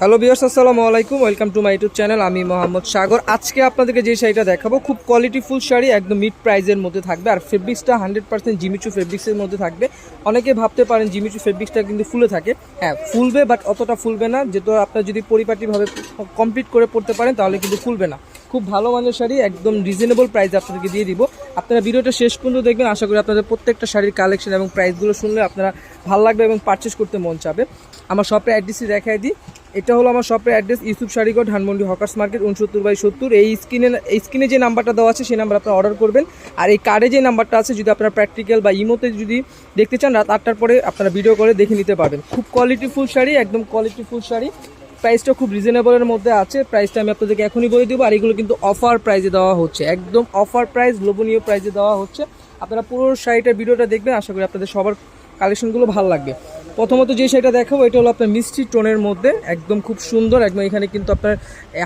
Hello viewers আসসালামু আলাইকুম। Welcome to my YouTube channel. আমি মোহাম্মদ সাগর। আজকে আপনাদেরকে যে শাড়িটা দেখাবো, খুব কোয়ালিটিফুল শাড়ি, একদম মিড প্রাইজের মধ্যে থাকবে। আর ফেব্রিক্সটা হান্ড্রেড পার্সেন্ট জিমিচু ফেব্রিক্সের মধ্যে থাকবে। অনেকে ভাবতে পারেন জিমিচু ফেব্রিক্সটা কিন্তু ফুলে থাকে। হ্যাঁ ফুলবে বাট অতটা ফুলবে না। যেহেতু আপনার যদি পরিপাটিভাবে কমপ্লিট করে পড়তে পারেন, তাহলে কিন্তু ফুলবে না। খুব ভালো মানের শাড়ি, একদম রিজনেবল প্রাইস আপনাদেরকে দিয়ে দিব। আপনারা ভিডিওটা শেষ পর্যন্ত দেখবেন। আশা করি আপনাদের প্রত্যেকটা শাড়ির কালেকশন এবং প্রাইসগুলো শুনলে আপনারা ভালো লাগবে এবং পারচেস করতে মন চাবে। আমার শপের অ্যাড্রেসটি দেখাই দিই। এটা হলো আমার শপের address Yusuf Sharigarh, Dhanmondi hawkers market, উনসত্তর বাই সত্তর। এই স্ক্রিনে এই স্ক্রিনে যে নাম্বারটা দেওয়া আছে, সেই নাম্বার আপনারা অর্ডার করবেন। আর এই কার্ডে যে নাম্বারটা আছে, যদি আপনারা প্র্যাকটিক্যাল বা ইমোতে যদি দেখতে চান, রাত আটটার পরে আপনারা ভিডিও করে দেখে নিতে পারবেন। খুব কোয়ালিটিফুল শাড়ি, একদম কোয়ালিটিফুল শাড়ি। প্রাইসটা খুব রিজনেবলের মধ্যে আছে। প্রাইসটা আমি আপনাদেরকে এখনই বলে দেবো। আর এগুলো কিন্তু অফার প্রাইজে দেওয়া হচ্ছে। একদম অফার প্রাইস লোভনীয় প্রাইজে দেওয়া হচ্ছে। আপনারা পুরো শাড়িটার ভিডিওটা দেখবেন। আশা করি আপনাদের সবার কালেকশনগুলো ভালো লাগবে। প্রথমত যে শাড়িটা দেখাবো, এটা হলো আপনার মিষ্টি টোনের মধ্যে। একদম খুব সুন্দর, একদম এখানে কিন্তু আপনার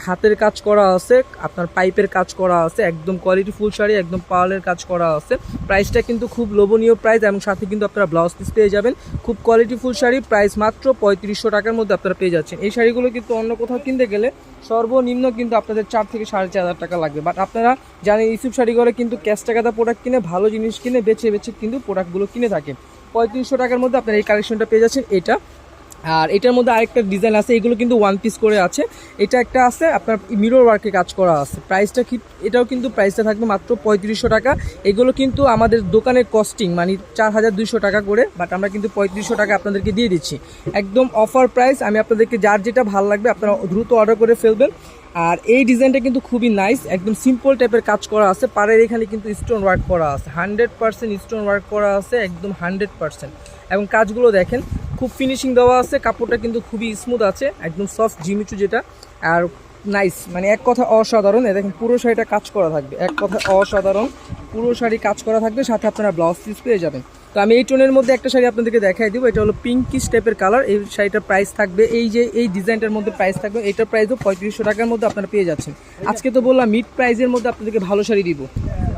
হাতের কাজ করা আছে, আপনার পাইপের কাজ করা আছে, একদম কোয়ালিটি ফুল শাড়ি, একদম পার্লের কাজ করা আছে। প্রাইসটা কিন্তু খুব লোভনীয় প্রাইস এবং সাথে কিন্তু আপনারা ব্লাউজ পিস পেয়ে যাবেন। খুব কোয়ালিটি ফুল শাড়ি প্রাইস মাত্র পঁয়ত্রিশশো টাকার মধ্যে আপনারা পেয়ে যাচ্ছেন। এই শাড়িগুলো কিন্তু অন্য কোথাও কিনতে গেলে সর্বনিম্ন কিন্তু আপনাদের চার থেকে সাড়ে চার হাজার টাকা লাগবে। বাট আপনারা জানেন ইসুপ শাড়িগুলো কিন্তু ক্যাশ টাকাতে প্রোডাক্ট কিনে, ভালো জিনিস কিনে, বেছে বেছে কিন্তু প্রোডাক্টগুলো কিনে থাকে পঁয়ত্রিশশো টাকার মধ্যে আপনারা এই কালেকশনটা পেয়ে যাচ্ছেন। এটা আর এটার মধ্যে আরেকটা ডিজাইন আছে, এগুলো কিন্তু ওয়ান পিস করে আছে। এটা একটা আছে, আপনার মিরর ওয়ার্কে কাজ করা আছে। প্রাইসটা কি, এটাও কিন্তু প্রাইসটা থাকবে মাত্র পঁয়ত্রিশশো টাকা। এগুলো কিন্তু আমাদের দোকানের কস্টিং মানে চার হাজার দুইশো টাকা করে বাট আমরা কিন্তু পঁয়ত্রিশশো টাকা আপনাদেরকে দিয়ে দিচ্ছি। একদম অফার প্রাইস আমি আপনাদেরকে যার যেটা ভালো লাগবে, আপনারা দ্রুত অর্ডার করে ফেলবেন। আর এই ডিজাইনটা কিন্তু খুবই নাইস একদম সিম্পল টাইপের কাজ করা আছে। পাড়ের এখানে কিন্তু স্টোন ওয়ার্ক করা আছে। হান্ড্রেড পার্সেন্ট স্টোন ওয়ার্ক করা আছে, একদম হান্ড্রেড পার্সেন্ট এবং কাজগুলো দেখেন খুব ফিনিশিং দেওয়া আছে, কাপড়টা কিন্তু খুবই স্মুথ আছে, একদম সফট জিমিচু যেটা, আর নাইস মানে এক কথা অসাধারণ দেখেন পুরো শাড়িটা কাজ করা থাকবে, এক কথা অসাধারণ, পুরো শাড়ি কাজ করা থাকবে, সাথে আপনারা ব্লাউজ পিস পেয়ে যাবেন। তো আমি এই টোনের মধ্যে একটা শাড়ি আপনাদেরকে দেখাই দিব, এটা হলো পিঙ্কিশ টাইপের কালার এই শাড়িটার প্রাইস থাকবে, এই যে, এই ডিজাইনটার মধ্যে প্রাইস থাকবে, এটার প্রাইসও পঁয়ত্রিশশো টাকার মধ্যে আপনারা পেয়ে যাচ্ছেন। আজকে তো বললাম মিড প্রাইসের মধ্যে আপনাদেরকে ভালো শাড়ি দিব।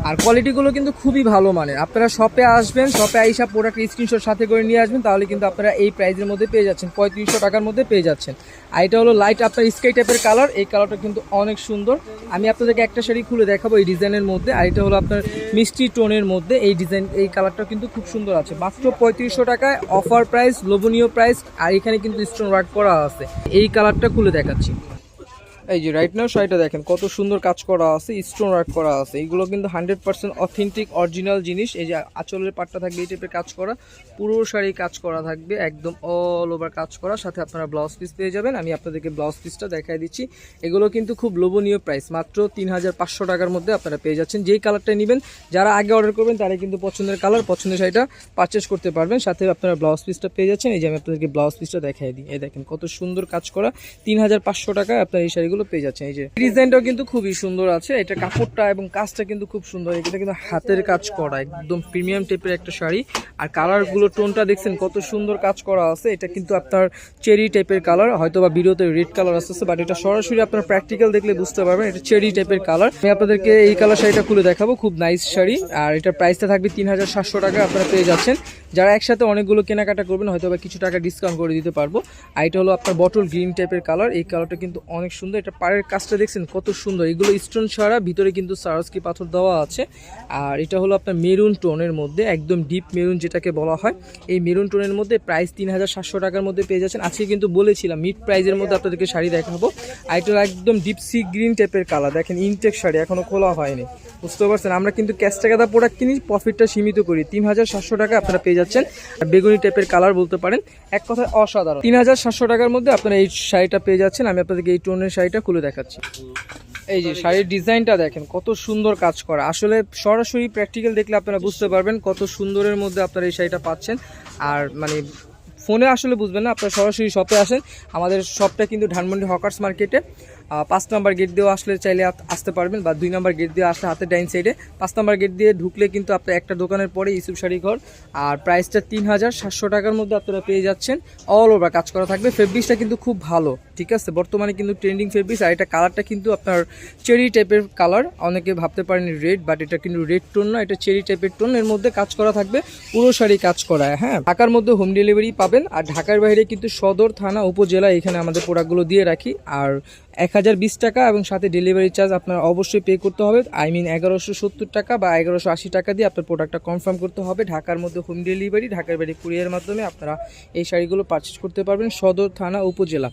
আর কোয়ালিটিগুলো কিন্তু খুবই ভালো মানের। আপনারা শপে আসবেন শপে আইসা প্রোডাক্ট স্ক্রিনশট সাথে করে নিয়ে আসবেন, তাহলে কিন্তু আপনারা এই প্রাইসের মধ্যে পেয়ে যাচ্ছেন, পঁয়ত্রিশশো টাকার মধ্যে পেয়ে যাচ্ছেন। আর এটা হলো লাইট আপনার স্কাই টাইপের কালার এই কালারটা কিন্তু অনেক সুন্দর। আমি আপনাদেরকে একটা শাড়ি খুলে দেখাবো এই ডিজাইনের মধ্যে, আর এটা হলো আপনার মিষ্টি টোনের মধ্যে, এই ডিজাইন এই কালারটা কিন্তু খুব সুন্দর আছে। মাত্র পঁয়ত্রিশশো টাকায় অফার প্রাইস লোভনীয় প্রাইস আর এখানে কিন্তু স্টোন ওয়ার্ক করা আছে। এই কালারটা খুলে দেখাচ্ছি। এই যে রাইট নাও শাড়িটা দেখেন, কত সুন্দর কাজ করা আছে স্টোন ওয়ার্ক করা আছে। এইগুলো কিন্তু হান্ড্রেড পার্সেন্ট অথেন্টিক অরিজিনাল জিনিস। এই যে আঁচলের পাটটা থাকবে, এই টাইপের কাজ করা। পুরো শাড়ি কাজ করা থাকবে, একদম অল ওভার কাজ করা। সাথে আপনারা ব্লাউজ পিস পেয়ে যাবেন। আমি আপনাদেরকে ব্লাউজ পিসটা দেখাই দিচ্ছি। এগুলো কিন্তু খুব লোভনীয় প্রাইস মাত্র তিন হাজার পাঁচশো টাকার মধ্যে আপনারা পেয়ে যাচ্ছেন। যেই কালারটা নেবেন, যারা আগে অর্ডার করবেন তারা কিন্তু পছন্দের কালার পছন্দের শাড়িটা পারচেস করতে পারবেন। সাথে আপনারা ব্লাউজ পিসটা পেয়ে যাচ্ছেন। এই যে আমি আপনাদেরকে ব্লাউজ পিসটা দেখাই দিই। এই দেখেন, কত সুন্দর কাজ করা। তিন হাজার পাঁচশো টাকায় আপনারা এই শাড়িগুলো পেয়ে যাচ্ছেন, এই যে ডিজাইনটাও কিন্তু খুবই সুন্দর আছে, এটা কাপড়টা এবং কাজটা কিন্তু খুব সুন্দর, এটা কিন্তু হাতের কাজ করা, একদম প্রিমিয়াম টাইপের একটা শাড়ি, আর কালারগুলো টোনটা দেখছেন কত সুন্দর কাজ করা আছে, এটা কিন্তু আপনার চেরি টাইপের কালার হয়তো বা ভিডিওতে রেড কালার আসতেছে, বাট এটা সরাসরি আপনার প্র্যাকটিক্যাল দেখলে বুঝতে পারবেন, এটা চেরি টাইপের কালার। আমি আপনাদেরকে এই কালার শাড়িটা খুলে দেখাবো, খুব নাইস শাড়ি, আর এটার প্রাইসটা থাকবে তিন হাজার সাতশো টাকা, আপনারা পেয়ে যাচ্ছেন। যারা একসাথে অনেকগুলো কেনাকাটা করবেন হয়তো বা কিছু টাকা ডিসকাউন্ট করে দিতে পারব। আর এটা হলো আপনার বটল গ্রিন টাইপের কালার, এই কালারটা কিন্তু অনেক সুন্দর এটা পাড়ের কাজটা দেখছেন, কত সুন্দর। এগুলো স্টোন ছাড়া ভিতরে কিন্তু সারস্কি পাথর দেওয়া আছে। আর এটা হলো আপনার মেরুন টোনের মধ্যে, একদম ডিপ মেরুন যেটাকে বলা হয়। এই মেরুন টোনের মধ্যে প্রাইস তিন হাজার সাতশো টাকার মধ্যে পেয়ে যাচ্ছেন। আজকে কিন্তু বলেছিলাম মিড প্রাইজের মধ্যে আপনাদেরকে শাড়ি দেখাবো। আর এটা একদম ডিপ সি গ্রিন টাইপের কালার দেখেন ইনটেক শাড়ি, এখনও খোলা হয়নি। বুঝতে পারছেন? আমরা কিন্তু ক্যাশ টাকাদা প্রোডাক্ট কিনি প্রফিটটা সীমিত করি। তিন হাজার সাতশো টাকা আপনারা পেয়ে যাচ্ছেন। আর বেগুনি টাইপের কালার বলতে পারেন, এক কথায় অসাধারণ। তিন হাজার সাতশো টাকার মধ্যে আপনারা এই শাড়িটা পেয়ে যাচ্ছেন। আমি আপনাদেরকে এই টোনের শাড়িটা খুলে দেখাচ্ছি। এই যে শাড়ির ডিজাইনটা দেখেন, কত সুন্দর কাজ করা। আসলে সরাসরি প্র্যাকটিক্যাল দেখলে আপনারা বুঝতে পারবেন কত সুন্দরের মধ্যে আপনারা এই শাড়িটা পাচ্ছেন। আর মানে ফোনে আসলে বুঝবেন না, আপনারা সরাসরি শপে আসেন। আমাদের শপটা কিন্তু ধানমন্ডি হকার্স মার্কেটে পাঁচ নাম্বার গেট দিয়েও আসলে চাইলে আসতে পারবেন বা দুই নাম্বার গেট দিয়ে আসলে হাতের ডাইন সাইডে পাঁচ নাম্বার গেট দিয়ে ঢুকলে কিন্তু আপনার একটা দোকানের পরে ইসুফ শাড়ি ঘর। আর প্রাইসটা তিন হাজার সাতশো টাকার মধ্যে আপনারা পেয়ে যাচ্ছেন। অল ওভার কাজ করা থাকবে। ফেব্রিক্সটা কিন্তু খুব ভালো, ঠিক আছে? বর্তমানে কিন্তু ট্রেন্ডিং ফেব্রিক্স আর এটা কালারটা কিন্তু আপনার চেরি টাইপের কালার অনেকে ভাবতে পারেন রেড বাট এটা কিন্তু রেড টোন না, এটা চেরি টাইপের টোন এর মধ্যে কাজ করা থাকবে, পুরো শাড়ি কাজ করা হ্যাঁ? ঢাকার মধ্যে হোম ডেলিভারি পাবেন। আর ঢাকার বাইরে কিন্তু সদর থানা উপজেলা এখানে আমাদের প্রোডাক্টগুলো দিয়ে রাখি। আর এক হাজার বিশ টাকা এবং সাথে ডেলিভারি চার্জ আপনার অবশ্যই পে করতে হবে। আই মিন এগারোশো সত্তর টাকা বা এগারোশো আশি টাকা দিয়ে আপনার প্রোডাক্টটা কনফার্ম করতে হবে। ঢাকার মধ্যে হোম ডেলিভারি ঢাকার বাইরে কুরিয়ার মাধ্যমে আপনারা এই শাড়িগুলো পারচেস করতে পারবেন সদর থানা উপজেলা।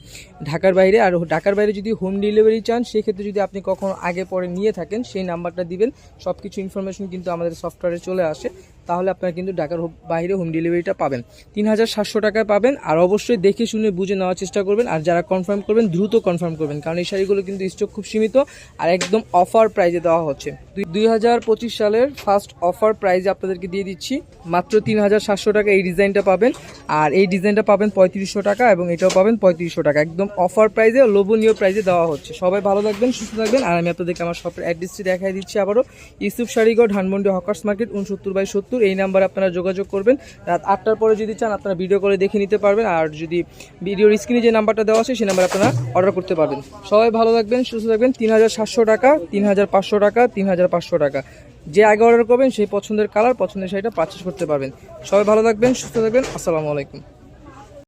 ঢাকার বাইরে আর ঢাকার বাইরে যদি হোম ডেলিভারি চান, সেক্ষেত্রে যদি আপনি কখনো আগে পরে নিয়ে থাকেন, সেই নাম্বারটা দিবেন। সব কিছু ইনফরমেশন কিন্তু আমাদের সফটওয়্যারে চলে আসে। তাহলে আপনারা কিন্তু ঢাকার বাইরে হোম ডেলিভারিটা পাবেন। তিন হাজার সাতশো টাকায় পাবেন আর অবশ্যই দেখে শুনে বুঝে নেওয়ার চেষ্টা করবেন আর যারা কনফার্ম করবেন, দ্রুত কনফার্ম করবেন, কারণ এই শাড়িগুলো কিন্তু স্টক খুব সীমিত আর একদম অফার প্রাইজে দেওয়া হচ্ছে। দুই হাজার পঁচিশ সালের ফার্স্ট অফার প্রাইজে আপনাদেরকে দিয়ে দিচ্ছি, মাত্র তিন হাজার সাতশো টাকা এই ডিজাইনটা পাবেন। আর এই ডিজাইনটা পাবেন পঁয়ত্রিশশো টাকা এবং এটাও পাবেন পঁয়ত্রিশশো টাকা। একদম অফার প্রাইজে লোভনীয় প্রাইজে দেওয়া হচ্ছে। সবাই ভালো থাকবেন, সুস্থ থাকবেন। আর আমি আপনাদেরকে আমার শপের অ্যাড্রেসটি দেখাই দিচ্ছি আবারও। ইউসুফ শাড়িগড়, ধানমন্ডি হকার্স মার্কেট, উনসত্তর বাই সত্তর। এই নাম্বারে আপনারা যোগাযোগ করবেন। রাত আটটার পরে যদি চান, আপনারা ভিডিও করে দেখে নিতে পারবেন। আর যদি ভিডিওর স্ক্রিনে যে নাম্বারটা দেওয়া আছে, সেই নাম্বারে আপনারা অর্ডার করতে পারবেন। সবাই ভালো থাকবেন, সুস্থ থাকবেন। তিন হাজার সাতশো টাকা, তিন হাজার পাঁচশো টাকা, তিন হাজার পাঁচশো টাকা। যে আগে অর্ডার করবেন, সেই পছন্দের কালার পছন্দের শাড়িটা পারচেস করতে পারবেন। সবাই ভালো থাকবেন, সুস্থ থাকবেন। আসসালামু আলাইকুম।